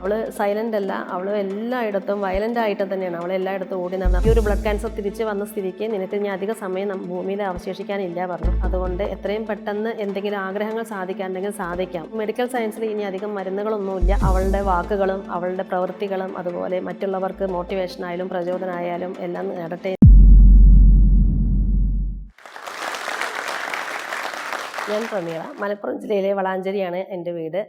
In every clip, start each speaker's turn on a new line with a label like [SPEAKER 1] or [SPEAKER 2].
[SPEAKER 1] അവൾ സൈലന്റ് അല്ല. അവൾ എല്ലായിടത്തും വയലന്റ് ആയിട്ട് തന്നെയാണ്. അവൾ എല്ലായിടത്തും ഓടി നടന്നത് ഈ ഒരു ബ്ലഡ് ക്യാൻസർ തിരിച്ച് വന്ന സ്ഥിതിക്ക് നിനക്ക് ഇനി അധിക സമയം ഭൂമിയിൽ അവശേഷിക്കാനില്ല പറഞ്ഞു. അതുകൊണ്ട് എത്രയും പെട്ടെന്ന് എന്തെങ്കിലും ആഗ്രഹങ്ങൾ സാധിക്കാണ്ടെങ്കിൽ സാധിക്കാം. മെഡിക്കൽ സയൻസിൽ ഇനി അധികം മരുന്നുകളൊന്നുമില്ല. അവളുടെ വാക്കുകളും അവളുടെ പ്രവൃത്തികളും അതുപോലെ മറ്റുള്ളവർക്ക് മോട്ടിവേഷനായാലും പ്രചോദനമായാലും എല്ലാം നേടട്ടെ. ഞാൻ പ്രമീള. മലപ്പുറം ജില്ലയിലെ വളാഞ്ചേരിയാണ് എന്റെ വീട്.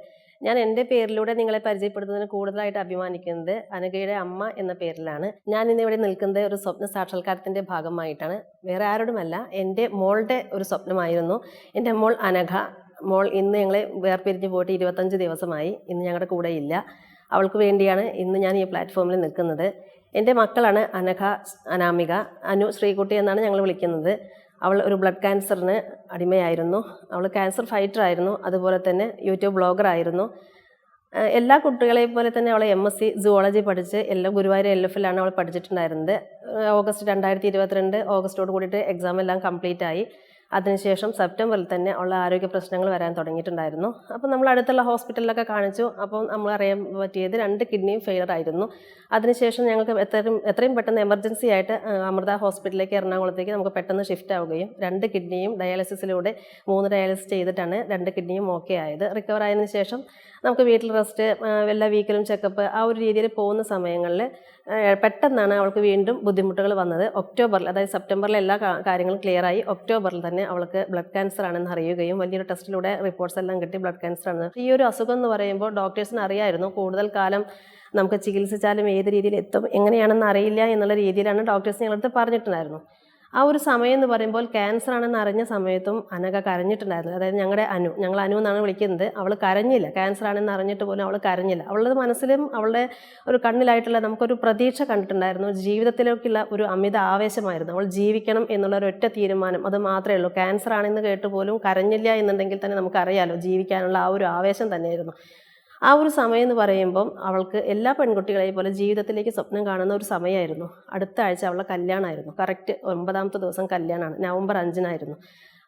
[SPEAKER 1] ഞാൻ എന്റെ പേരിലൂടെ നിങ്ങളെ പരിചയപ്പെടുത്തുന്നതിന് കൂടുതലായിട്ട് അഭിമാനിക്കുന്നത് അനഘയുടെ അമ്മ എന്ന പേരിലാണ്. ഞാൻ ഇന്ന് ഇവിടെ നിൽക്കുന്നത് ഒരു സ്വപ്ന സാക്ഷാത്കാരത്തിന്റെ ഭാഗമായിട്ടാണ്. വേറെ ആരോടുമല്ല എന്റെ മോളുടെ ഒരു സ്വപ്നമായിരുന്നു. എന്റെ മോൾ അനഘ. മോൾ ഇന്ന് ഞങ്ങളെ വേർപിരിഞ്ഞ് പോയിട്ട് ഇരുപത്തഞ്ച് ദിവസമായി. ഇന്ന് ഞങ്ങളുടെ കൂടെ ഇല്ല അവൾക്ക് വേണ്ടിയാണ് ഇന്ന് ഞാൻ ഈ പ്ലാറ്റ്ഫോമിൽ നിൽക്കുന്നത്. എന്റെ മക്കളാണ് അനഘ അനാമിക അനു ശ്രീകുട്ടി എന്നാണ് ഞങ്ങൾ വിളിക്കുന്നത്. അവൾ ഒരു ബ്ലഡ് ക്യാൻസറിന് അടിമയായിരുന്നു. അവൾ ക്യാൻസർ ഫൈറ്റർ ആയിരുന്നു. അതുപോലെ തന്നെ യൂട്യൂബ് ബ്ലോഗർ ആയിരുന്നു. എല്ലാ കുട്ടികളെയും പോലെ തന്നെ അവൾ എം എസ് സി സുവോളജി പഠിച്ച് എല്ലാം ഗുരുവായൂർ എൽ എഫിലാണ് അവൾ പഠിച്ചിട്ടുണ്ടായിരുന്നത്. ഓഗസ്റ്റ് രണ്ടായിരത്തി ഇരുപത്തിരണ്ട് ഓഗസ്റ്റോട് കൂടിയിട്ട് എക്സാം എല്ലാം കംപ്ലീറ്റ് ആയി. അതിനുശേഷം സെപ്റ്റംബറിൽ തന്നെ ഉള്ള ആരോഗ്യ പ്രശ്നങ്ങൾ വരാൻ തുടങ്ങിയിട്ടുണ്ടായിരുന്നു. അപ്പോൾ നമ്മൾ അടുത്തുള്ള ഹോസ്പിറ്റലിലൊക്കെ കാണിച്ചു. അപ്പോൾ നമ്മൾ അറിയാൻ പറ്റിയത് രണ്ട് കിഡ്നിയും ഫെയിലർ ആയിരുന്നു. അതിനുശേഷം ഞങ്ങൾക്ക് എത്രയും എത്രയും പെട്ടെന്ന് എമർജൻസി ആയിട്ട് അമൃത ഹോസ്പിറ്റലിലേക്ക് എറണാകുളത്തേക്ക് നമുക്ക് പെട്ടെന്ന് ഷിഫ്റ്റ് ആവുകയും രണ്ട് കിഡ്നിയും ഡയാലിസിസിലൂടെ മൂന്ന് ഡയാലിസിസ് ചെയ്തിട്ടാണ് രണ്ട് കിഡ്നിയും ഓക്കെ ആയത്. റിക്കവർ ആയതിനു ശേഷം നമുക്ക് വീട്ടിൽ റെസ്റ്റ് എല്ലാ വീക്കിലും ചെക്കപ്പ് ആ ഒരു രീതിയിൽ പോകുന്ന സമയങ്ങളിൽ പെട്ടെന്നാണ് അവൾക്ക് വീണ്ടും ബുദ്ധിമുട്ടുകൾ വന്നത്. ഒക്ടോബറിൽ അതായത് സെപ്റ്റംബറിൽ എല്ലാ കാര്യങ്ങളും ക്ലിയറായി ഒക്ടോബറിൽ തന്നെ അവൾക്ക് ബ്ലഡ് ക്യാൻസർ ആണെന്ന് അറിയുകയും വലിയൊരു ടെസ്റ്റിലൂടെ റിപ്പോർട്ട്സ് എല്ലാം കിട്ടി ബ്ലഡ് ക്യാൻസർ ആണ് ഈ ഒരു അസുഖം എന്ന് പറയുമ്പോൾ ഡോക്ടേഴ്സിന് അറിയായിരുന്നു. കൂടുതൽ കാലം നമുക്ക് ചികിത്സിച്ചാലും ഏത് രീതിയിൽ എത്തും എങ്ങനെയാണെന്ന് അറിയില്ല എന്നുള്ള രീതിയിലാണ് ഡോക്ടേഴ്സ് ഞങ്ങളടുത്ത് പറഞ്ഞിട്ടുണ്ടായിരുന്നു. ആ ഒരു സമയം എന്ന് പറയുമ്പോൾ ക്യാൻസർ ആണെന്ന് അറിഞ്ഞ സമയത്തും അനക കരഞ്ഞിട്ടുണ്ടായിരുന്നു. അതായത് ഞങ്ങളുടെ അനു ഞങ്ങൾ അനു എന്നാണ് വിളിക്കുന്നത്. അവൾ കരഞ്ഞില്ല. ക്യാൻസർ ആണെന്ന് അറിഞ്ഞിട്ട് പോലും അവൾ കരഞ്ഞില്ല. അവളുടെ മനസ്സിലും അവളുടെ ഒരു കണ്ണിലായിട്ടുള്ള നമുക്കൊരു പ്രതീക്ഷ കണ്ടിട്ടുണ്ടായിരുന്നു. ജീവിതത്തിലേക്കുള്ള ഒരു അമിത ആവേശമായിരുന്നു. അവൾ ജീവിക്കണം എന്നുള്ള ഒരു ഒറ്റ തീരുമാനം അത് മാത്രമേ ഉള്ളൂ. ക്യാൻസർ ആണെന്ന് കേട്ട് പോലും കരഞ്ഞില്ല എന്നുണ്ടെങ്കിൽ തന്നെ നമുക്കറിയാലോ ജീവിക്കാനുള്ള ആ ഒരു ആവേശം തന്നെയായിരുന്നു. ആ ഒരു സമയം എന്ന് പറയുമ്പം അവൾക്ക് എല്ലാ പെൺകുട്ടികളെയും പോലെ ജീവിതത്തിലേക്ക് സ്വപ്നം കാണുന്ന ഒരു സമയമായിരുന്നു. അടുത്ത ആഴ്ച അവളുടെ കല്യാണമായിരുന്നു. കറക്റ്റ് ഒമ്പതാമത്തെ ദിവസം കല്യാണമാണ്. നവംബർ അഞ്ചിനായിരുന്നു.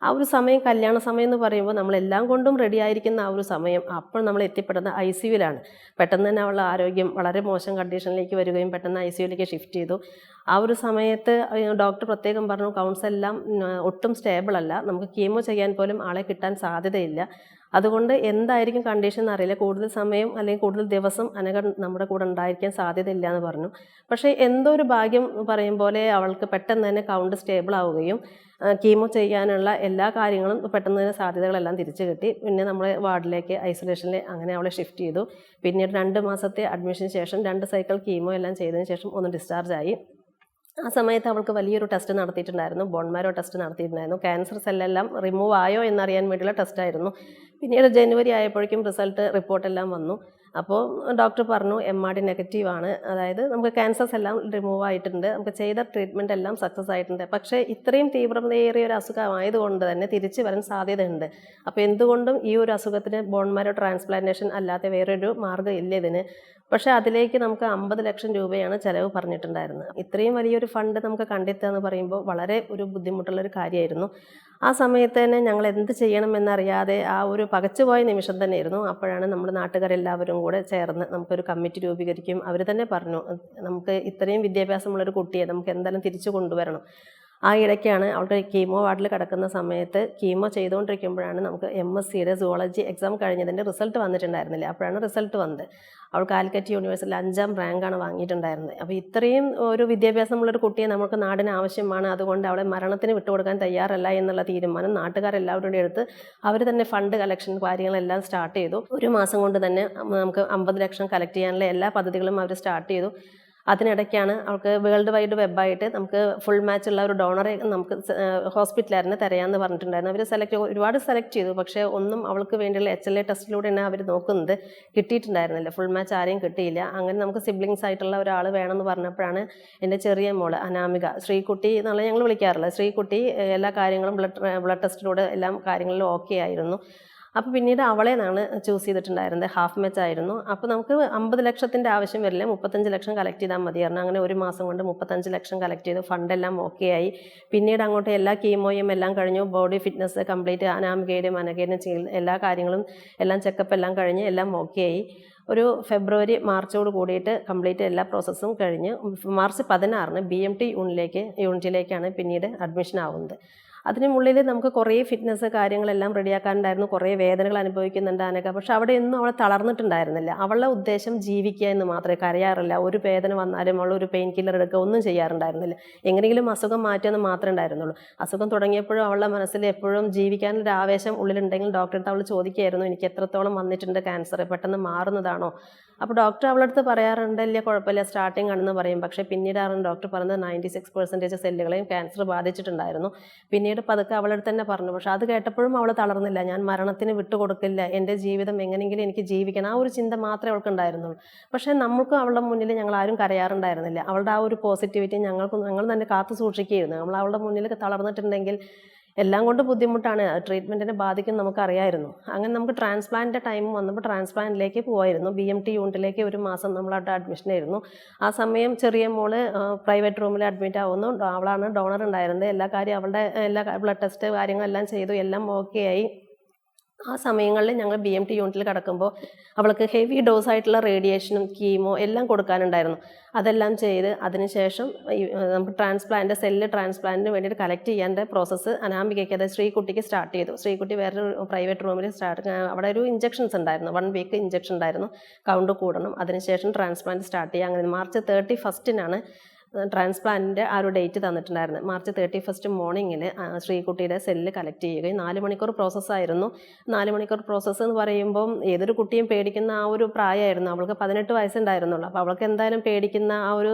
[SPEAKER 1] ആ ഒരു സമയം കല്യാണ സമയം എന്ന് പറയുമ്പോൾ നമ്മളെല്ലാം കൊണ്ടും റെഡി ആയിരിക്കുന്ന ആ ഒരു സമയം അപ്പോൾ നമ്മൾ എത്തിപ്പെടുന്ന ഐ സി യുവിലാണ് പെട്ടെന്ന് തന്നെ അവളുടെ ആരോഗ്യം വളരെ മോശം കണ്ടീഷനിലേക്ക് വരികയും പെട്ടെന്ന് ഐ സി യുവിലേക്ക് ഷിഫ്റ്റ് ചെയ്തു. ആ ഒരു സമയത്ത് ഡോക്ടർ പ്രത്യേകം പറഞ്ഞു കൗൺസ് എല്ലാം ഒട്ടും സ്റ്റേബിൾ അല്ല. നമുക്ക് കീമോ ചെയ്യാൻ പോലും ആളെ കിട്ടാൻ സാധ്യതയില്ല. അതുകൊണ്ട് എന്തായിരിക്കും കണ്ടീഷൻ എന്നറിയില്ല. കൂടുതൽ സമയം അല്ലെങ്കിൽ കൂടുതൽ ദിവസം അനഘ നമ്മുടെ കൂടെ ഉണ്ടായിരിക്കാൻ സാധ്യതയില്ല എന്ന് പറഞ്ഞു. പക്ഷേ എന്തോ ഒരു ഭാഗ്യം പറയും പോലെ അവൾക്ക് പെട്ടെന്ന് തന്നെ കൗണ്ട് സ്റ്റേബിൾ ആവുകയും കീമോ ചെയ്യാനുള്ള എല്ലാ കാര്യങ്ങളും പെട്ടെന്ന് തന്നെ സാധ്യതകളെല്ലാം തിരിച്ചു കിട്ടി. പിന്നെ നമ്മളെ വാർഡിലേക്ക് ഐസൊലേഷനിൽ അങ്ങനെ അവളെ ഷിഫ്റ്റ് ചെയ്തു. പിന്നീട് രണ്ട് മാസത്തെ അഡ്മിഷന് ശേഷം രണ്ട് സൈക്കിൾ കീമോ എല്ലാം ചെയ്തതിന് ശേഷം ഒന്ന് ഡിസ്ചാർജ് ആയി. ആ സമയത്ത് അവൾക്ക് വലിയൊരു ടെസ്റ്റ് നടത്തിയിട്ടുണ്ടായിരുന്നു. ബോൺമാരോ ടെസ്റ്റ് നടത്തിയിട്ടുണ്ടായിരുന്നു. ക്യാൻസർ സെല്ലെല്ലാം റിമൂവ് ആയോ എന്നറിയാൻ വേണ്ടിയുള്ള ടെസ്റ്റായിരുന്നു പിന്നീട് ജനുവരി ആയപ്പോഴേക്കും റിസൾട്ട് റിപ്പോർട്ടെല്ലാം വന്നു. അപ്പോൾ ഡോക്ടർ പറഞ്ഞു എം ആർ ഡി നെഗറ്റീവ് ആണ്. അതായത് നമുക്ക് ക്യാൻസേഴ്സ് എല്ലാം റിമൂവ് ആയിട്ടുണ്ട്. നമുക്ക് ചെയ്ത ട്രീറ്റ്മെന്റ് എല്ലാം സക്സസ് ആയിട്ടുണ്ട്. പക്ഷേ ഇത്രയും തീവ്രതയേറിയ ഒരു അസുഖമായതുകൊണ്ട് തന്നെ തിരിച്ചു വരാൻ സാധ്യതയുണ്ട്. അപ്പോൾ എന്തുകൊണ്ടും ഈ ഒരു അസുഖത്തിന് ബോൺമാരോ ട്രാൻസ്പ്ലാന്റേഷൻ അല്ലാത്ത വേറൊരു മാർഗം ഇല്ല ഇതിന്. പക്ഷേ അതിലേക്ക് നമുക്ക് അമ്പത് ലക്ഷം രൂപയാണ് ചിലവ് പറഞ്ഞിട്ടുണ്ടായിരുന്നത്. ഇത്രയും വലിയൊരു ഫണ്ട് നമുക്ക് കണ്ടെത്തുക എന്ന് പറയുമ്പോൾ വളരെ ഒരു ബുദ്ധിമുട്ടുള്ളൊരു കാര്യമായിരുന്നു. ആ സമയത്ത് തന്നെ ഞങ്ങൾ എന്ത് ചെയ്യണമെന്നറിയാതെ ആ ഒരു പകച്ചുപോയ നിമിഷം തന്നെയായിരുന്നു. അപ്പോഴാണ് നമ്മൾ നാട്ടുകാരെല്ലാവരും കൂടെ ചേർന്ന് നമുക്കൊരു കമ്മിറ്റി രൂപീകരിക്കും. അവർ തന്നെ പറഞ്ഞു നമുക്ക് ഇത്രയും വിദ്യാഭ്യാസമുള്ളൊരു കുട്ടിയെ നമുക്ക് എന്തായാലും തിരിച്ചു കൊണ്ടുവരണം. ആ ഇടയ്ക്കാണ് അവളുടെ കീമോ വാർഡിൽ കിടക്കുന്ന സമയത്ത് കീമോ ചെയ്തുകൊണ്ടിരിക്കുമ്പോഴാണ് നമുക്ക് എം എസ് സിയുടെ സുവോളജി എക്സാം കഴിഞ്ഞതിന്റെ റിസൾട്ട് വന്നിട്ടുണ്ടായിരുന്നില്ല? അപ്പോഴാണ് റിസൾട്ട് വന്നത്. അവൾ കാലിക്കറ്റ് യൂണിവേഴ്സിറ്റിയിൽ അഞ്ചാം റാങ്കാണ് വാങ്ങിയിട്ടുണ്ടായിരുന്നത്. അപ്പോൾ ഇത്രയും ഒരു വിദ്യാഭ്യാസമുള്ളൊരു കുട്ടിയെ നമുക്ക് നാടിന് ആവശ്യമാണ്. അതുകൊണ്ട് അവളെ മരണത്തിന് വിട്ടുകൊടുക്കാൻ തയ്യാറല്ല എന്നുള്ള തീരുമാനം നാട്ടുകാരെല്ലാവരുടെ അടുത്ത് അവർ തന്നെ ഫണ്ട് കളക്ഷൻ കാര്യങ്ങളെല്ലാം സ്റ്റാർട്ട് ചെയ്തു. ഒരു മാസം കൊണ്ട് തന്നെ നമുക്ക് അമ്പത് ലക്ഷം കളക്ട് ചെയ്യാനുള്ള എല്ലാ പദ്ധതികളും അവർ സ്റ്റാർട്ട് ചെയ്തു. അതിനിടയ്ക്കാണ് അവൾക്ക് വേൾഡ് വൈഡ് വെബായിട്ട് നമുക്ക് ഫുൾ മാച്ച് ഉള്ള ഒരു ഡോണറെ നമുക്ക് ഹോസ്പിറ്റലായിരുന്നു തരാമെന്ന് പറഞ്ഞിട്ടുണ്ടായിരുന്നു. അവർ സെലക്ട് ഒരുപാട് സെലക്ട് ചെയ്തു. പക്ഷേ ഒന്നും അവൾക്ക് വേണ്ടിയുള്ള എച്ച് എൽ എ ടെസ്റ്റിലൂടെയാണ് അവർ നോക്കുന്നത്. കിട്ടിയിട്ടുണ്ടായിരുന്നില്ല. ഫുൾ മാച്ച് ആരെയും കിട്ടിയില്ല. അങ്ങനെ നമുക്ക് സിബ്ലിങ്സ് ആയിട്ടുള്ള ഒരാൾ വേണമെന്ന് പറഞ്ഞപ്പോഴാണ് എന്റെ ചെറിയ മോൾ അനാമിക ശ്രീകുട്ടി എന്നുള്ള ഞങ്ങൾ വിളിക്കാറില്ല ശ്രീകുട്ടി എല്ലാ കാര്യങ്ങളും ബ്ലഡ് ബ്ലഡ് ടെസ്റ്റിലൂടെ എല്ലാം കാര്യങ്ങളിലും ഓക്കെ ആയിരുന്നു. അപ്പോൾ പിന്നീട് അവളെ നിന്നാണ് ചൂസ് ചെയ്തിട്ടുണ്ടായിരുന്നത് ഹാഫ് മാച്ച് ആയിരുന്നു. അപ്പോൾ നമുക്ക് അമ്പത് ലക്ഷത്തിന്റെ ആവശ്യം വരില്ല. മുപ്പത്തഞ്ച് ലക്ഷം കളക്ട് ചെയ്താൽ മതിയായിരുന്നു അങ്ങനെ ഒരു മാസം കൊണ്ട് മുപ്പത്തഞ്ച് ലക്ഷം കളക്ട് ചെയ്തു. ഫണ്ടെല്ലാം ഓക്കെ ആയി. പിന്നീട് അങ്ങോട്ട് എല്ലാ കീമോയും എല്ലാം കഴിഞ്ഞു. ബോഡി ഫിറ്റ്നസ് കംപ്ലീറ്റ് അനാമികയുടെയും അനകയുടെയും എല്ലാ കാര്യങ്ങളും എല്ലാം ചെക്കപ്പ് എല്ലാം കഴിഞ്ഞ് എല്ലാം ഓക്കെ ആയി. ഒരു ഫെബ്രുവരി മാർച്ചോട് കൂടിയിട്ട് കംപ്ലീറ്റ് എല്ലാ പ്രോസസ്സും കഴിഞ്ഞ്. മാർച്ച് പതിനാറിന് ബി എം ടി യൂണിലേക്ക് യൂണിറ്റിലേക്കാണ് പിന്നീട് അഡ്മിഷൻ ആവുന്നത്. അതിനുള്ളിൽ നമുക്ക് കുറേ ഫിറ്റ്നസ് കാര്യങ്ങളെല്ലാം റെഡിയാക്കാനുണ്ടായിരുന്നു. കുറേ വേദനകൾ അനുഭവിക്കുന്നുണ്ട് അനക്ക പക്ഷെ അവിടെ ഒന്നും അവളെ തളർന്നിട്ടുണ്ടായിരുന്നില്ല. അവളുടെ ഉദ്ദേശം ജീവിക്കുക എന്ന് മാത്രമേ കരയാറില്ല. ഒരു വേദന വന്നാലും അവൾ ഒരു പെയിൻ കില്ലർ എടുക്കുക ഒന്നും ചെയ്യാറുണ്ടായിരുന്നില്ല. എങ്ങനെയെങ്കിലും അസുഖം മാറ്റുമെന്ന് മാത്രമേ ഉണ്ടായിരുന്നുള്ളൂ. അസുഖം തുടങ്ങിയപ്പോഴും അവളുടെ മനസ്സിൽ എപ്പോഴും ജീവിക്കാനൊരു ആവേശം ഉള്ളിലുണ്ടെങ്കിൽ ഡോക്ടറെ അടുത്ത് അവൾ ചോദിക്കുകയായിരുന്നു എനിക്ക് എത്രത്തോളം വന്നിട്ടുണ്ട് ക്യാൻസർ പെട്ടെന്ന് മാറുന്നതാണോ? അപ്പോൾ ഡോക്ടർ അവളുടെ അടുത്ത് പറയാറുണ്ട് ഇല്ല കുഴപ്പമില്ല. സ്റ്റാർട്ടിങ് ആണെന്ന് പറയും. പക്ഷേ പിന്നീട് പിന്നീടാണ് ഡോക്ടർ പറഞ്ഞത് നയന്റി സിക്സ് പെർസെന്റേജ് സെല്ലുകളെയും ക്യാൻസർ ബാധിച്ചിട്ടുണ്ടായിരുന്നു. പിന്നീട് പതുക്കെ അവളുടെ തന്നെ പറഞ്ഞു. പക്ഷെ അത് കേട്ടപ്പോഴും അവൾ തളർന്നില്ല. ഞാൻ മരണത്തിന് വിട്ടുകൊടുക്കില്ല എന്റെ ജീവിതം എങ്ങനെയെങ്കിലും എനിക്ക് ജീവിക്കണം. ആ ഒരു ചിന്ത മാത്രമേ അവൾക്ക് ഉണ്ടായിരുന്നുള്ളൂ. പക്ഷേ നമ്മൾക്കും അവളുടെ മുന്നിൽ ഞങ്ങൾ ആരും കരയാറുണ്ടായിരുന്നില്ല. അവളുടെ ആ ഒരു പോസിറ്റിവിറ്റി ഞങ്ങൾക്ക് ഞങ്ങൾ തന്നെ കാത്തു സൂക്ഷിക്കുകയായിരുന്നു. നമ്മൾ അവളുടെ മുന്നിൽ തളർന്നിട്ടുണ്ടെങ്കിൽ എല്ലാം കൊണ്ട് ബുദ്ധിമുട്ടാണ്. ട്രീറ്റ്മെന്റിനെ ബാധിക്കും നമുക്കറിയായിരുന്നു. അങ്ങനെ നമുക്ക് ട്രാൻസ്പ്ലാന്റിന്റെ ടൈം വന്നപ്പോൾ ട്രാൻസ്പ്ലാന്റിലേക്ക് പോവായിരുന്നു. ബി എം ടി യൂണിറ്റിലേക്ക് ഒരു മാസം നമ്മൾ അഡ്മിഷനായിരുന്നു ആ സമയം ചെറിയ മോൾ പ്രൈവറ്റ് റൂമിൽ അഡ്മിറ്റ് ആവുന്നു. അവളാണ് ഡോണർ ഉണ്ടായിരുന്നത്. എല്ലാ കാര്യം അവളുടെ എല്ലാ ബ്ലഡ് ടെസ്റ്റ് കാര്യങ്ങളെല്ലാം ചെയ്തു. എല്ലാം ഓക്കെ ആയി. ആ സമയങ്ങളിൽ ഞങ്ങൾ ബി എം ടി യൂണിറ്റിൽ കിടക്കുമ്പോൾ അവൾക്ക് ഹെവി ഡോസ് ആയിട്ടുള്ള റേഡിയേഷനും കീമോ എല്ലാം കൊടുക്കാനുണ്ടായിരുന്നു. അതെല്ലാം ചെയ്ത് അതിനുശേഷം നമുക്ക് ട്രാൻസ്പ്ലാന്റ് സെല്ല് ട്രാൻസ്പ്ലാന്റിന് വേണ്ടിയിട്ട് കളക്ട് ചെയ്യേണ്ട പ്രോസസ്സ് അനാമികയ്ക്ക് അതായത് ശ്രീകുട്ടിക്ക് സ്റ്റാർട്ട് ചെയ്തു. ശ്രീകുട്ടി വേറൊരു പ്രൈവറ്റ് റൂമിൽ സ്റ്റാർട്ട് അവിടെ ഒരു ഇഞ്ചക്ഷൻസ് ഉണ്ടായിരുന്നു. വൺ വീക്ക് ഇഞ്ചക്ഷൻ ഉണ്ടായിരുന്നു. കൗണ്ട് കൂടണം. അതിനുശേഷം ട്രാൻസ്പ്ലാന്റ് സ്റ്റാർട്ട് ചെയ്യുക അങ്ങനെ മാർച്ച് തേർട്ടി ഫസ്റ്റിനാണ് ട്രാൻസ്പ്ലാന്റിന്റെ ആ ഒരു ഡേറ്റ് തന്നിട്ടുണ്ടായിരുന്നു. മാർച്ച് തേർട്ടി ഫസ്റ്റ് മോർണിംഗിൽ ശ്രീകുട്ടിയുടെ സെല്ല് കളക്ട് ചെയ്യുകയും നാല് മണിക്കൂർ പ്രോസസ്സായിരുന്നു നാല് മണിക്കൂർ പ്രോസസ്സ് എന്ന് പറയുമ്പം ഏതൊരു കുട്ടിയും പേടിക്കുന്ന ആ ഒരു പ്രായമായിരുന്നു. അവൾക്ക് പതിനെട്ട് വയസ്സുണ്ടായിരുന്നുള്ളൂ. അപ്പോൾ അവൾക്ക് എന്തായാലും പേടിക്കുന്ന ആ ഒരു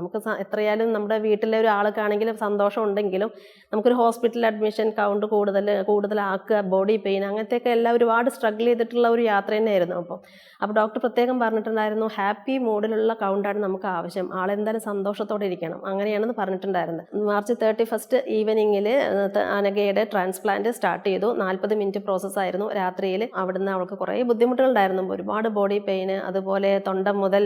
[SPEAKER 1] നമുക്ക് എത്രയായാലും നമ്മുടെ വീട്ടിലെ ഒരു ആൾക്കാണെങ്കിലും സന്തോഷം ഉണ്ടെങ്കിലും നമുക്കൊരു ഹോസ്പിറ്റൽ അഡ്മിഷൻ കൗണ്ട് കൂടുതൽ കൂടുതലാക്കുക ബോഡി പെയിൻ അങ്ങനത്തെയൊക്കെ എല്ലാം ഒരുപാട് സ്ട്രഗിൾ ചെയ്തിട്ടുള്ള ഒരു യാത്ര തന്നെയായിരുന്നു. അപ്പോൾ അപ്പോൾ ഡോക്ടർ പ്രത്യേകം പറഞ്ഞിട്ടുണ്ടായിരുന്നു ഹാപ്പി മൂഡിലുള്ള കൗണ്ടാണ് നമുക്ക് ആവശ്യം. ആളെന്തായാലും സന്തോഷത്തോടെ ഇരിക്കണം അങ്ങനെയാണെന്ന് പറഞ്ഞിട്ടുണ്ടായിരുന്നത് മാർച്ച് തേർട്ടി ഫസ്റ്റ് ഈവനിങ്ങിൽ അനഘയുടെ ട്രാൻസ്പ്ലാന്റ് സ്റ്റാർട്ട് ചെയ്തു. നാൽപ്പത് മിനിറ്റ് പ്രോസസ്സ് ആയിരുന്നു. രാത്രിയിൽ അവിടുന്ന് അവൾക്ക് കുറേ ബുദ്ധിമുട്ടുകളുണ്ടായിരുന്നു. ഒരുപാട് ബോഡി പെയിൻ അതുപോലെ തൊണ്ട മുതൽ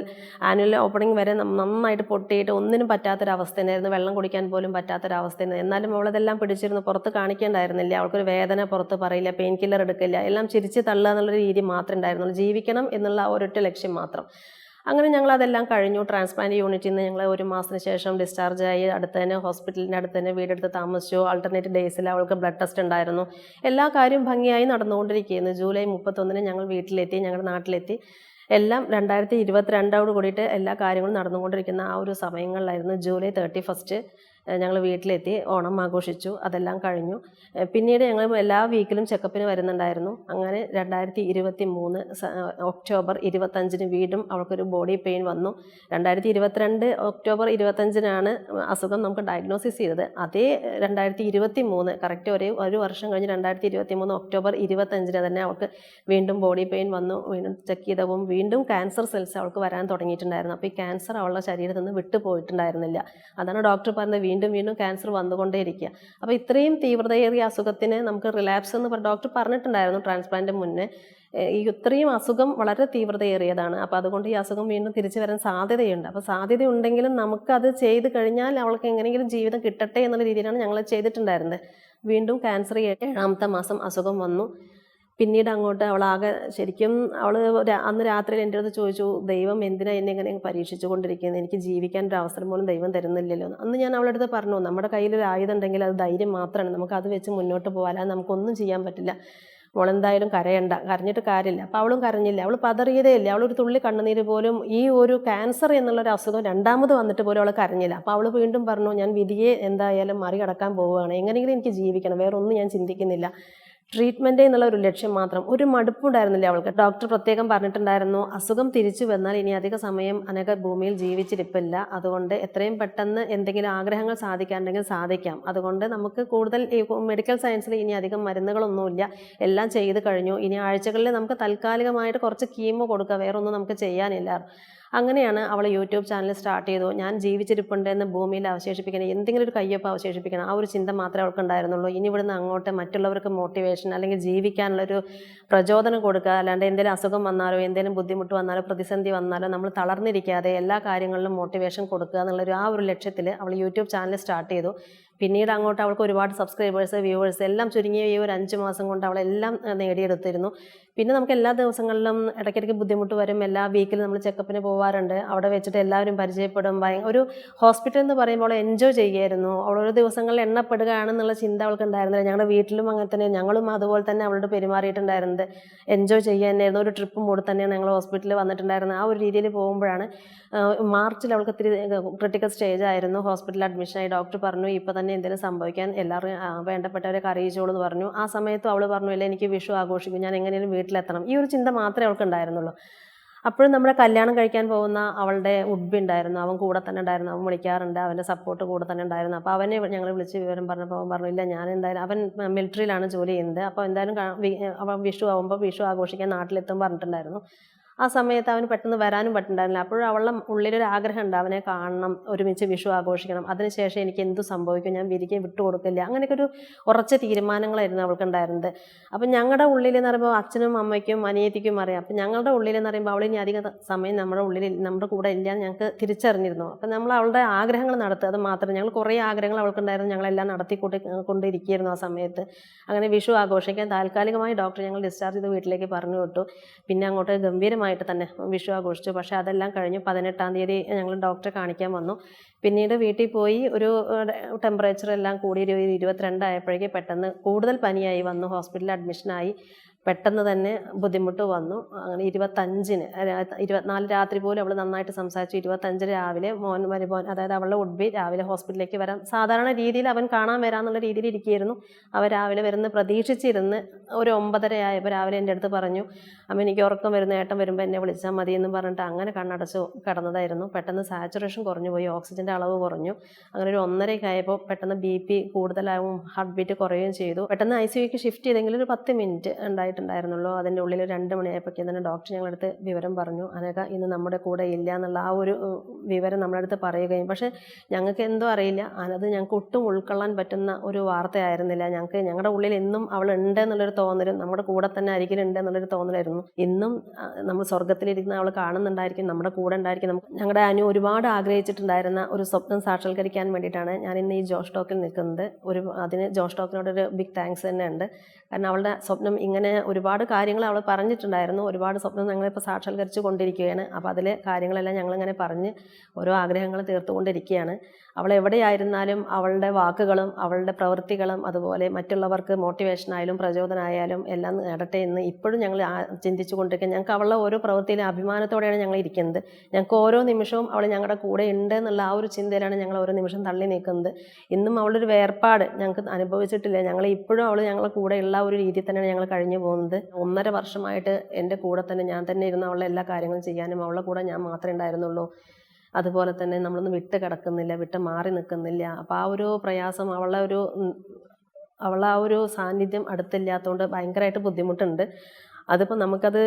[SPEAKER 1] ആനുവൽ ഓപ്പണിംഗ് വരെ നന്നായിട്ട് പൊട്ടിയിട്ട് ഒന്നിനും പറ്റാത്തൊരവസ്ഥയായിരുന്നു വെള്ളം കുടിക്കാൻ പോലും പറ്റാത്തൊരവസ്ഥയായിരുന്നു എന്നാലും അവളതെല്ലാം പിടിച്ചിരുന്നു പുറത്ത് കാണിക്കേണ്ടായിരുന്നില്ല. അവൾക്കൊരു വേദന പുറത്ത് പറയില്ല പെയിൻ കില്ലർ എടുക്കില്ല. എല്ലാം ചിരിച്ച് തള്ളുക എന്നുള്ള രീതി മാത്രമേ ഉണ്ടായിരുന്നുള്ളൂ. ജീവിക്കണം എന്നുള്ള ഒരൊറ്റ ലക്ഷ്യം മാത്രം. അങ്ങനെ ഞങ്ങൾ അതെല്ലാം കഴിഞ്ഞു. ട്രാൻസ്പ്ലാന്റ് യൂണിറ്റിൽ നിന്ന് ഞങ്ങൾ ഒരു മാസത്തിന് ശേഷം ഡിസ്ചാർജ് ആയി. അടുത്ത് തന്നെ ഹോസ്പിറ്റലിന്റെ അടുത്ത് തന്നെ വീടെടുത്ത് താമസിച്ചു. ആൾട്ടർനേറ്റ് ഡേയ്സിൽ അവൾക്ക് ബ്ലഡ് ടെസ്റ്റ് ഉണ്ടായിരുന്നു. എല്ലാ കാര്യവും ഭംഗിയായി നടന്നുകൊണ്ടിരിക്കുകയായിരുന്നു. ജൂലൈ മുപ്പത്തൊന്നിന് ഞങ്ങൾ വീട്ടിലെത്തി ഞങ്ങളുടെ നാട്ടിലെത്തി. എല്ലാം രണ്ടായിരത്തി ഇരുപത്തിരണ്ടോട് കൂടിയിട്ട് എല്ലാ കാര്യങ്ങളും നടന്നുകൊണ്ടിരിക്കുന്ന ആ ഒരു സമയങ്ങളിലായിരുന്നു ജൂലൈ തേർട്ടി ഫസ്റ്റ് ഞങ്ങൾ വീട്ടിലെത്തി ഓണം ആഘോഷിച്ചു അതെല്ലാം കഴിഞ്ഞു. പിന്നീട് ഞങ്ങൾ എല്ലാ വീക്കിലും ചെക്കപ്പിന് വരുന്നുണ്ടായിരുന്നു. അങ്ങനെ രണ്ടായിരത്തി ഇരുപത്തി മൂന്ന് ഒക്ടോബർ ഇരുപത്തഞ്ചിന് വീണ്ടും അവൾക്കൊരു ബോഡി പെയിൻ വന്നു. രണ്ടായിരത്തി ഇരുപത്തിരണ്ട് ഒക്ടോബർ ഇരുപത്തഞ്ചിനാണ് അസുഖം നമുക്ക് ഡയഗ്നോസിസ് ചെയ്തത്. അതേ രണ്ടായിരത്തി ഇരുപത്തി മൂന്ന് കറക്റ്റ് ഒരേ ഒരു വർഷം കഴിഞ്ഞ് രണ്ടായിരത്തി ഇരുപത്തി മൂന്ന് ഒക്ടോബർ ഇരുപത്തഞ്ചിന് തന്നെ അവൾക്ക് വീണ്ടും ബോഡി പെയിൻ വന്നു. വീണ്ടും ചെക്ക് ചെയ്തപ്പോൾ വീണ്ടും ക്യാൻസർ സെൽസ് അവൾക്ക് വരാൻ തുടങ്ങിയിട്ടുണ്ടായിരുന്നു. അപ്പോൾ ഈ ക്യാൻസർ അവളുടെ ശരീരത്തിൽ നിന്ന് വിട്ടുപോയിട്ടുണ്ടായിരുന്നില്ല. അതാണ് ഡോക്ടർ പറഞ്ഞത് വീണ്ടും വീണ്ടും ക്യാൻസർ വന്നുകൊണ്ടേയിരിക്കുക. അപ്പോൾ ഇത്രയും തീവ്രതയേറിയ അസുഖത്തിന് നമുക്ക് റിലാപ്സ് എന്ന് ഡോക്ടർ പറഞ്ഞിട്ടുണ്ടായിരുന്നു ട്രാൻസ്പ്ലാന്റ് മുന്നേ. ഈ ഇത്രയും അസുഖം വളരെ തീവ്രതയേറിയതാണ്. അപ്പോൾ അതുകൊണ്ട് ഈ അസുഖം വീണ്ടും തിരിച്ചു വരാൻ സാധ്യതയുണ്ട്. അപ്പോൾ സാധ്യത സാധ്യതയുണ്ടെങ്കിലും നമുക്കത് ചെയ്ത് കഴിഞ്ഞാൽ അവൾക്ക് എങ്ങനെയെങ്കിലും ജീവിതം കിട്ടട്ടെ എന്നുള്ള രീതിയിലാണ് ഞങ്ങൾ ചെയ്തിട്ടുണ്ടായിരുന്നത്. വീണ്ടും ക്യാൻസർ ഏഴാമത്തെ മാസം അസുഖം വന്നു. പിന്നീട് അങ്ങോട്ട് അവളാകെ ശരിക്കും അവൾ അന്ന് രാത്രിയിൽ എന്റെ അടുത്ത് ചോദിച്ചു ദൈവം എന്തിനാ എന്നെ ഇങ്ങനെ പരീക്ഷിച്ചു കൊണ്ടിരിക്കുന്നത് എനിക്ക് ജീവിക്കാൻ ഒരു അവസരം പോലും ദൈവം തരുന്നില്ലല്ലോ. അന്ന് ഞാൻ അവളുടെ അടുത്ത് പറഞ്ഞു നമ്മുടെ കയ്യിൽ ഒരു ആയുധം ഉണ്ടെങ്കിൽ അത് ധൈര്യം മാത്രമാണ്. നമുക്ക് അത് വെച്ച് മുന്നോട്ട് പോകാൻ അല്ലാതെ നമുക്കൊന്നും ചെയ്യാൻ പറ്റില്ല. മോളെന്തായാലും കരയണ്ട. കരഞ്ഞിട്ട് കാര്യമില്ല. അപ്പോൾ അവളും കരഞ്ഞില്ല. അവൾ പതറിയതേ ഇല്ല അവളൊരു തുള്ളി കണ്ണുനീര് പോലും ഈ ഒരു ക്യാൻസർ എന്നുള്ളൊരു അസുഖം രണ്ടാമത് വന്നിട്ട് പോലും അവൾ കരഞ്ഞില്ല. അപ്പോൾ അവൾ വീണ്ടും പറഞ്ഞു ഞാൻ വിധിയെ എന്തായാലും മറികടക്കാൻ പോവുകയാണ്. എങ്ങനെയെങ്കിലും എനിക്ക് ജീവിക്കണം. വേറെ ഒന്നും ഞാൻ ചിന്തിക്കുന്നില്ല. ട്രീറ്റ്മെന്റ് എന്നുള്ള ഒരു ലക്ഷ്യം മാത്രം. ഒരു മടുപ്പുണ്ടായിരുന്നില്ല അവൾക്ക്? ഡോക്ടർ പ്രത്യേകം പറഞ്ഞിട്ടുണ്ടായിരുന്നു അസുഖം തിരിച്ചു വന്നാൽ ഇനി അധിക സമയം അനക ഭൂമിയിൽ ജീവിച്ചിരിപ്പില്ല. അതുകൊണ്ട് എത്രയും പെട്ടെന്ന് എന്തെങ്കിലും ആഗ്രഹങ്ങൾ സാധിക്കാനുണ്ടെങ്കിൽ സാധിക്കാം. അതുകൊണ്ട് നമുക്ക് കൂടുതൽ മെഡിക്കൽ സയൻസിൽ ഇനി അധികം മരുന്നുകളൊന്നുമില്ല. എല്ലാം ചെയ്ത് കഴിഞ്ഞു. ഇനി ആഴ്ചകളിൽ നമുക്ക് താൽക്കാലികമായിട്ട് കുറച്ച് കീമോ കൊടുക്കുക വേറൊന്നും നമുക്ക് ചെയ്യാനില്ല. അങ്ങനെയാണ് അവൾ യൂട്യൂബ് ചാനൽ സ്റ്റാർട്ട് ചെയ്തു. ഞാൻ ജീവിച്ചിരിപ്പുണ്ട് എന്ന് ഭൂമിയിൽ അവശേഷിപ്പിക്കണം എന്തെങ്കിലും ഒരു കയ്യൊപ്പ് അവശേഷിപ്പിക്കണം. ആ ഒരു ചിന്ത മാത്രമേ അവൾക്ക് ഉണ്ടായിരുന്നുള്ളൂ. ഇനി ഇവിടുന്ന് അങ്ങോട്ട് മറ്റുള്ളവർക്ക് മോട്ടിവേഷൻ അല്ലെങ്കിൽ ജീവിക്കാനുള്ളൊരു പ്രചോദനം കൊടുക്കുക. അല്ലാണ്ട് എന്തെങ്കിലും അസുഖം വന്നാലോ എന്തെങ്കിലും ബുദ്ധിമുട്ട് വന്നാലോ പ്രതിസന്ധി വന്നാലോ നമ്മൾ തളർന്നിരിക്കാതെ എല്ലാ കാര്യങ്ങളിലും മോട്ടിവേഷൻ കൊടുക്കുക എന്നുള്ളൊരു ആ ഒരു ലക്ഷ്യത്തിൽ അവൾ യൂട്യൂബ് ചാനൽ സ്റ്റാർട്ട് ചെയ്തു. പിന്നീട് അങ്ങോട്ട് അവൾക്ക് ഒരുപാട് സബ്സ്ക്രൈബേഴ്സ് വ്യൂവേഴ്സ് എല്ലാം ചുരുങ്ങിയ ഈ ഒരു അഞ്ച് മാസം കൊണ്ട് അവളെല്ലാം നേടിയെടുത്തിരുന്നു. പിന്നെ നമുക്ക് എല്ലാ ദിവസങ്ങളിലും ഇടയ്ക്കിടയ്ക്ക് ബുദ്ധിമുട്ട് വരും. എല്ലാ വീക്കിലും നമ്മൾ ചെക്കപ്പിന് പോകാറുണ്ട് അവിടെ വെച്ചിട്ട് എല്ലാവരും പരിചയപ്പെടും. ഒരു ഹോസ്പിറ്റൽ എന്ന് പറയുമ്പോൾ എൻജോയ് ചെയ്യുമായിരുന്നു അവൾ ഓരോ ദിവസങ്ങളിൽ എണ്ണപ്പെടുകയാണെന്നുള്ള ചിന്ത അവൾക്ക് ഉണ്ടായിരുന്നില്ല. ഞങ്ങളുടെ വീട്ടിലും അങ്ങനെ തന്നെ ഞങ്ങളും അതുപോലെ തന്നെ അവളോട് പെരുമാറിയിട്ടുണ്ടായിരുന്നത്. എൻജോയ് ചെയ്യാൻ തന്നെയായിരുന്നു. ഒരു ട്രിപ്പും കൂടെ തന്നെയാണ് ഞങ്ങൾ ഹോസ്പിറ്റലിൽ വന്നിട്ടുണ്ടായിരുന്നത്. ആ ഒരു രീതിയിൽ പോകുമ്പോഴാണ് മാർച്ചിൽ അവൾക്ക് ഇത്തിരി ക്രിട്ടിക്കൽ സ്റ്റേജ് ആയിരുന്നു. ഹോസ്പിറ്റലിൽ അഡ്മിഷനായി ഡോക്ടർ പറഞ്ഞു. ഇപ്പോൾ തന്നെ എന്തെങ്കിലും സംഭവിക്കാൻ എല്ലാവരും വേണ്ടപ്പെട്ടവരൊക്കെ അറിയിച്ചോളൂ എന്ന് പറഞ്ഞു. ആ സമയത്തും അവൾ പറഞ്ഞു ഇല്ല എനിക്ക് വിഷു ആഘോഷിക്കും. ഞാൻ എങ്ങനെയും വീട്ടിലെത്തണം. ഈ ഒരു ചിന്ത മാത്രമേ അവൾക്ക് ഉണ്ടായിരുന്നുള്ളൂ. അപ്പോഴും നമ്മുടെ കല്യാണം കഴിക്കാൻ പോകുന്ന അവളുടെ ഉഡ്ബി ഉണ്ടായിരുന്നു. അവൻ കൂടെ തന്നെ ഉണ്ടായിരുന്നു. അവൻ വിളിക്കാറുണ്ട്. അവന്റെ സപ്പോർട്ട് കൂടെ തന്നെ ഉണ്ടായിരുന്നു. അപ്പോൾ അവനെ ഞങ്ങൾ വിളിച്ച് വിവരം പറഞ്ഞപ്പോൾ അവൻ പറഞ്ഞു ഇല്ല ഞാൻ എന്തായാലും അവൻ മിലിറ്ററിയിലാണ് ജോലി ചെയ്യുന്നത്. അപ്പോൾ എന്തായാലും അവൻ വിഷു ആകുമ്പോൾ വിഷു ആഘോഷിക്കാൻ നാട്ടിലെത്തും പറഞ്ഞിട്ടുണ്ടായിരുന്നു. ആ സമയത്ത് അവന് പെട്ടെന്ന് വരാനും പറ്റുന്നുണ്ടായിരുന്നില്ല. അപ്പോഴും അവളുടെ ഉള്ളിലൊരു ആഗ്രഹം ഉണ്ട് അവനെ കാണണം ഒരുമിച്ച് വിഷു ആഘോഷിക്കണം. അതിനുശേഷം എനിക്ക് എന്തു സംഭവിക്കും? ഞാൻ വിരികെ വിട്ടുകൊടുക്കില്ല അങ്ങനെയൊക്കെ ഒരു ഉറച്ച തീരുമാനങ്ങളായിരുന്നു അവൾക്കുണ്ടായിരുന്നത്. അപ്പം ഞങ്ങളുടെ ഉള്ളിൽ എന്ന് പറയുമ്പോൾ അച്ഛനും അമ്മയ്ക്കും അനിയത്തിക്കും അറിയാം. അപ്പം ഞങ്ങളുടെ ഉള്ളിൽ എന്ന് പറയുമ്പോൾ അവളിനി അധിക സമയം നമ്മുടെ ഉള്ളിൽ നമ്മുടെ കൂടെ ഇല്ല ഞങ്ങൾക്ക് തിരിച്ചറിഞ്ഞിരുന്നു. അപ്പം നമ്മൾ അവളുടെ ആഗ്രഹങ്ങൾ നടത്തുക അത് മാത്രം ഞങ്ങൾ കുറേ ആഗ്രഹങ്ങൾ അവൾക്കുണ്ടായിരുന്നു. ഞങ്ങളെല്ലാം നടത്തി നടത്തിക്കൂട്ടി കൊണ്ടിരിക്കുകയായിരുന്നു ആ സമയത്ത്. അങ്ങനെ വിഷു ആഘോഷിക്കാൻ താൽക്കാലികമായി ഡോക്ടർ ഞങ്ങൾ ഡിസ്ചാർജ് ചെയ്ത് വീട്ടിലേക്ക് പറഞ്ഞു വിട്ടു. പിന്നെ അങ്ങോട്ട് ഗംഭീരമായിട്ട് തന്നെ വിഷു ആഘോഷിച്ചു. പക്ഷേ അതെല്ലാം കഴിഞ്ഞ് പതിനെട്ടാം തീയതി ഞങ്ങൾ ഡോക്ടറെ കാണിക്കാൻ വന്നു. പിന്നീട് വീട്ടിൽ പോയി ഒരു ടെമ്പറേച്ചർ എല്ലാം കൂടി ഒരു ഇരുപത്തിരണ്ടായപ്പോഴേക്ക് പെട്ടെന്ന് കൂടുതൽ പനിയായി വന്നു. ഹോസ്പിറ്റലിൽ അഡ്മിഷനായി പെട്ടെന്ന് തന്നെ ബുദ്ധിമുട്ട് വന്നു. അങ്ങനെ ഇരുപത്തഞ്ചിന് ഇരുപത്തിനാല് രാത്രി പോലും അവൾ നന്നായിട്ട് സംസാരിച്ചു. ഇരുപത്തഞ്ച് രാവിലെ മോൻ മരുമോൻ അതായത് അവളുടെ ഉഡ്ബി രാവിലെ ഹോസ്പിറ്റലിലേക്ക് വരാൻ സാധാരണ രീതിയിൽ അവൻ കാണാൻ വരാമെന്നുള്ള രീതിയിൽ ഇരിക്കുകയായിരുന്നു. അവൻ രാവിലെ വരുന്ന പ്രതീക്ഷിച്ചിരുന്ന് ഒരു ഒമ്പതര ആയപ്പോൾ രാവിലെ എന്റെ അടുത്ത് പറഞ്ഞു അമ്മ എനിക്ക് ഉറക്കം വരുന്ന ഏട്ടൻ വരുമ്പോൾ എന്നെ വിളിച്ചാൽ മതി എന്ന് പറഞ്ഞിട്ട് അങ്ങനെ കണ്ണടച്ച് കിടന്നതായിരുന്നു. പെട്ടെന്ന് സാച്ചുറേഷൻ കുറഞ്ഞു പോയി ഓക്സിജന്റെ അളവ് കുറഞ്ഞു. അങ്ങനെ ഒരു ഒന്നരയൊക്കെ ആയപ്പോൾ പെട്ടെന്ന് ബി പി കൂടുതലാവും ഹാർട്ട് ബീറ്റ് കുറയുകയും ചെയ്തു. പെട്ടെന്ന് ഐ സിയുക്ക് ഷിഫ്റ്റ് ചെയ്തെങ്കിലും ഒരു പത്ത് മിനിറ്റ് ഉണ്ടായിട്ടുണ്ടായിരുന്നുള്ളൂ അതിന്റെ ഉള്ളിൽ രണ്ട് മണിയായപ്പോഴേക്കും തന്നെ ഡോക്ടർ ഞങ്ങളടുത്ത് വിവരം പറഞ്ഞു. അനക ഇന്ന് നമ്മുടെ കൂടെ ഇല്ല എന്നുള്ള ആ ഒരു വിവരം നമ്മുടെ അടുത്ത് പറയുകയും. പക്ഷേ ഞങ്ങൾക്ക് എന്തോ അറിയില്ല. അത് ഞങ്ങൾക്ക് ഒട്ടും ഉൾക്കൊള്ളാൻ പറ്റുന്ന ഒരു വാർത്തയായിരുന്നില്ല. ഞങ്ങൾക്ക് ഞങ്ങളുടെ ഉള്ളിൽ എന്നും അവൾ ഉണ്ട് എന്നുള്ളൊരു തോന്നലും നമ്മുടെ കൂടെ തന്നെ അരികിലുണ്ട് എന്നുള്ളൊരു തോന്നലായിരുന്നു. ഇന്നും നമ്മൾ സ്വർഗത്തിലിരിക്കുന്ന അവൾ കാണുന്നുണ്ടായിരിക്കും. നമ്മുടെ കൂടെ ഉണ്ടായിരിക്കും. നമുക്ക് ഞങ്ങളുടെ അനു ഒരുപാട് ആഗ്രഹിച്ചിട്ടുണ്ടായിരുന്ന ഒരു സ്വപ്നം സാക്ഷാത്കരിക്കാൻ വേണ്ടിയിട്ടാണ് ഞാൻ ഇന്ന് ഈ ജോഷ് ടോക്കിൽ നിൽക്കുന്നത്. ഒരു അതിന് ജോഷ് ടോക്കിനോടൊരു ബിഗ് താങ്ക്സ് തന്നെ ഉണ്ട് കാരണം അവളുടെ സ്വപ്നം ഇങ്ങനെ ഒരുപാട് കാര്യങ്ങൾ അവൾ പറഞ്ഞിട്ടുണ്ടായിരുന്നു. ഒരുപാട് സ്വപ്നം ഞങ്ങളിപ്പോൾ സാക്ഷാത്കരിച്ചു കൊണ്ടിരിക്കുകയാണ് അപ്പോൾ അതിലെ കാര്യങ്ങളെല്ലാം ഞങ്ങളിങ്ങനെ പറഞ്ഞ് ഓരോ ആഗ്രഹങ്ങൾ തീർത്തുകൊണ്ടിരിക്കുകയാണ്. അവൾ എവിടെയായിരുന്നാലും അവളുടെ വാക്കുകളും അവളുടെ പ്രവൃത്തികളും അതുപോലെ മറ്റുള്ളവർക്ക് മോട്ടിവേഷനായാലും പ്രചോദനമായാലും എല്ലാം നേടട്ടെ എന്ന് ഇപ്പോഴും ഞങ്ങൾ ചിന്തിച്ചു കൊണ്ടിരിക്കുക ഞങ്ങൾക്ക് അവളുടെ ഓരോ പ്രവൃത്തിയിലും അഭിമാനത്തോടെയാണ് ഞങ്ങൾ ഇരിക്കുന്നത്. ഞങ്ങൾക്ക് ഓരോ നിമിഷവും അവൾ ഞങ്ങളുടെ കൂടെ ഉണ്ട് എന്നുള്ള ആ ഒരു ചിന്തയിലാണ് ഞങ്ങൾ ഓരോ നിമിഷം തള്ളി നീക്കുന്നത്. ഇന്നും അവളൊരു വേർപാട് ഞങ്ങൾക്ക് അനുഭവിച്ചിട്ടില്ല. ഞങ്ങൾ ഇപ്പോഴും അവൾ ഞങ്ങളുടെ കൂടെ ഉള്ള ഒരു രീതിയിൽ തന്നെയാണ് ഞങ്ങൾ കഴിഞ്ഞു പോകുന്നത്. ഒന്നര വർഷമായിട്ട് എന്റെ കൂടെ തന്നെ ഞാൻ തന്നെ ഇരുന്ന് അവളെ എല്ലാ കാര്യങ്ങളും ചെയ്യാനും അവളുടെ കൂടെ ഞാൻ മാത്രമേ ഉണ്ടായിരുന്നുള്ളൂ. അതുപോലെ തന്നെ നമ്മളൊന്നും വിട്ട് കിടക്കുന്നില്ല വിട്ട് മാറി നിൽക്കുന്നില്ല. അപ്പോൾ ആ ഒരു പ്രയാസം അവളുടെ ഒരു അവളെ ആ ഒരു സാന്നിധ്യം അടുത്തില്ലാത്തതുകൊണ്ട് ഭയങ്കരമായിട്ട് ബുദ്ധിമുട്ടുണ്ട്. അതിപ്പോൾ നമുക്കത്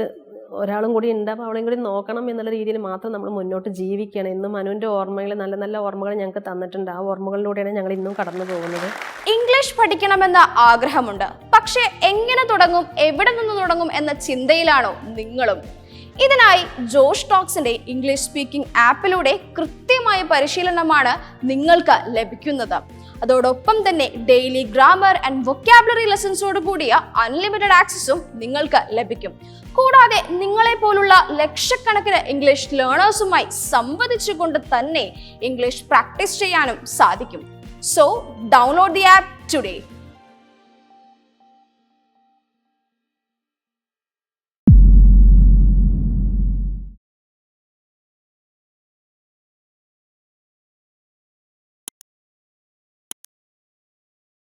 [SPEAKER 1] ഒരാളും കൂടി ഉണ്ട് അപ്പോൾ അവളെയും കൂടി നോക്കണം എന്നുള്ള രീതിയിൽ മാത്രം നമ്മൾ മുന്നോട്ട് ജീവിക്കണം ഇന്നും മനുവിന്റെ ഓർമ്മകൾ നല്ല നല്ല ഓർമ്മകൾ ഞങ്ങൾക്ക് തന്നിട്ടുണ്ട്. ആ ഓർമ്മകളിലൂടെയാണ് ഞങ്ങൾ ഇന്നും കടന്നു പോകുന്നത്.
[SPEAKER 2] ഇംഗ്ലീഷ് പഠിക്കണമെന്ന ആഗ്രഹമുണ്ട്. പക്ഷേ എങ്ങനെ തുടങ്ങും എവിടെ നിന്ന് തുടങ്ങും എന്ന ചിന്തയിലാണോ നിങ്ങളും? ഇതിനായി ജോഷ് ടോക്സിന്റെ ഇംഗ്ലീഷ് സ്പീക്കിംഗ് ആപ്പിലൂടെ കൃത്യമായ പരിശീലനമാണ് നിങ്ങൾക്ക് ലഭിക്കുന്നത്. അതോടൊപ്പം തന്നെ ഡെയിലി ഗ്രാമർ ആൻഡ് വൊക്കാബുലറി ലെസൺസോട് കൂടിയ അൺലിമിറ്റഡ് ആക്സസും നിങ്ങൾക്ക് ലഭിക്കും. കൂടാതെ നിങ്ങളെ പോലുള്ള ലക്ഷക്കണക്കിന് ഇംഗ്ലീഷ് ലേണേഴ്സുമായി സംവദിച്ചുകൊണ്ട് തന്നെ ഇംഗ്ലീഷ് പ്രാക്ടീസ് ചെയ്യാനും സാധിക്കും. So download the app today